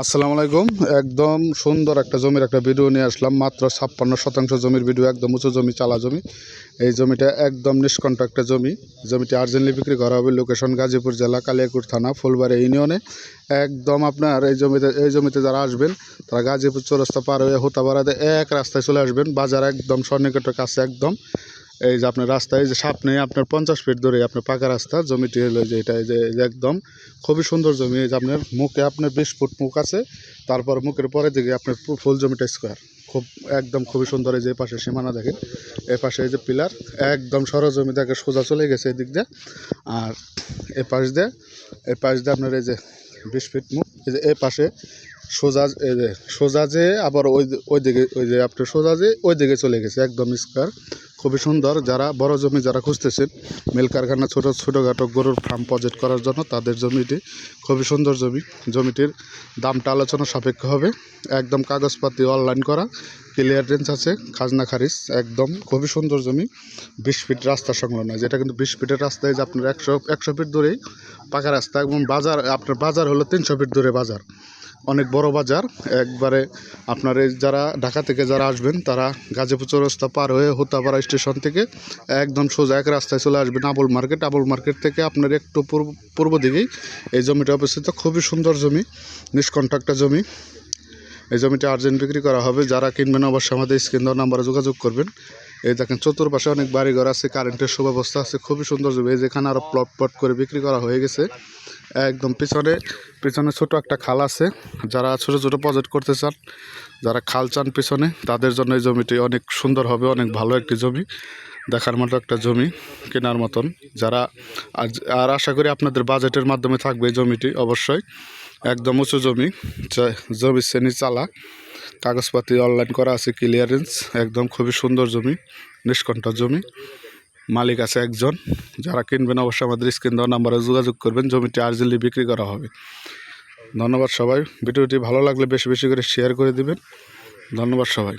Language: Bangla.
আসসালামু আলাইকুম। একদম সুন্দর একটা জমির একটা ভিডিও নিয়ে আসলাম। মাত্র ছাপ্পান্ন শতাংশ জমির ভিডিও একদম উঁচু জমি, চালা জমি। এই জমিটা একদম নিষ্কণ্ঠ একটা জমি। জমিটি আর্জেন্টলি বিক্রি করা হবে লোকেশন গাজীপুর জেলা কালিয়াকুর থানা, ফুলবাড়ি ইউনিয়নে। একদম আপনার এই জমিতে এই জমিতে যারা আসবেন, তারা গাজীপুর চৌরাস্তা পার হয়ে হোতাবাড়াতে এক রাস্তায় চলে আসবেন। বাজার একদম সন্নিকটের কাছে একদম। এই যে আপনার রাস্তায় যে নেই আপনার পঞ্চাশ ফিট ধরে আপনার পাকা রাস্তা, জমিটি হলো যে এটা যে একদম খুবই সুন্দর জমি। এই যে আপনার মুখে আপনার বিশ ফুট মুখ আছে, তারপর মুখের পরের দিকে আপনার ফুল জমিটা স্কোয়ার খুব, একদম খুবই সুন্দর, এই যে পাশে সীমানা দেখেন এই পাশে এই যে পিলার একদম সরো জমি দেখে সোজা চলে গেছে এদিক দিয়ে। আর এ পাশ দিয়ে এই পাশ দিয়ে আপনার এই যে বিশ ফিট মুখ, এই যে এই পাশে সোজা সোজা যে, আবার ওই ওই দিকে, ওই যে আপনার সোজা যে, ওই দিকে চলে গেছে, একদম স্কোয়ার খুবই সুন্দর। যারা বড় জমি যারা খুঁজতেছেন, মিল কারখানা, ছোটো, ছোটোখাটো গরুর ফার্ম প্রজেক্ট করার জন্য তাদের জমিটি খুবই সুন্দর জমি। জমিটির দামটা আলোচনা সাপেক্ষ হবে। একদম কাগজপাতি অনলাইন করা ক্লিয়ারেন্স আছে, খাজনা খারিজ, একদম খুবই সুন্দর জমি। বিশ ফিট রাস্তা সংলগ্ন, যেটা কিন্তু বিশ ফিটের রাস্তায় যে আপনার একশো একশো ফিট দূরেই পাকা রাস্তা এবং বাজার, আপনার বাজার হলো তিনশো ফিট দূরে বাজার। অনেক বড় বাজার। একবারে আপনার এই যারা ঢাকা থেকে যারা আসবেন, তারা গাজীপুর চৌরাস্তা পার হয়ে হোতাপাড়া স্টেশন থেকে একদম সোজা এক রাস্তায় চলে আসবেন আবুল মার্কেট। আবুল মার্কেট থেকে আপনার একটু পূর্ব পূর্ব দিকেই এই জমিটা অবস্থিত। খুবই সুন্দর জমি নিষ্কণ্ঠ একটা জমি। এই জমিটা আর্জেন্ট বিক্রি করা হবে। যারা কিনবেন অবশ্যই আমাদের স্ক্রিন নাম্বারে যোগাযোগ করবেন। এই দেখেন, চতুর্পাশে অনেক বাড়িঘর আছে কারেন্টের সুব্যবস্থা আছে, খুবই সুন্দর জমি এই যেখানে আরও প্লট প্লট করে বিক্রি করা হয়ে গেছে। একদম পিছনে পিছনে ছোট একটা খাল আছে। যারা ছোট ছোট প্রজেক্ট করতে চান, যারা খাল চান পিছনে, তাদের জন্য এই জমিটি অনেক সুন্দর হবে, অনেক ভালো একটি জমি, দেখার মতো একটা জমি কেনার মতন। যারা আর আশা করি আপনাদের বাজেটের মাধ্যমে থাকবে এই জমিটি, অবশ্যই। একদম উঁচু জমি জমির শ্রেণি চালা। কাগজপাতি অনলাইন করা আছে ক্লিয়ারেন্স একদম খুবই সুন্দর জমি, নিষ্কণ্ঠ জমি। মালিক আছে একজন, যারা কিনবেন অবশ্যই আমাদের স্ক্রিন দেওয়ার নাম্বারে যোগাযোগ করবেন, জমিটি আর্জেন্টলি বিক্রি করা হবে। ধন্যবাদ সবাই, ভিডিওটি ভালো লাগলে বেশি বেশি করে শেয়ার করে দিবেন। ধন্যবাদ সবাই।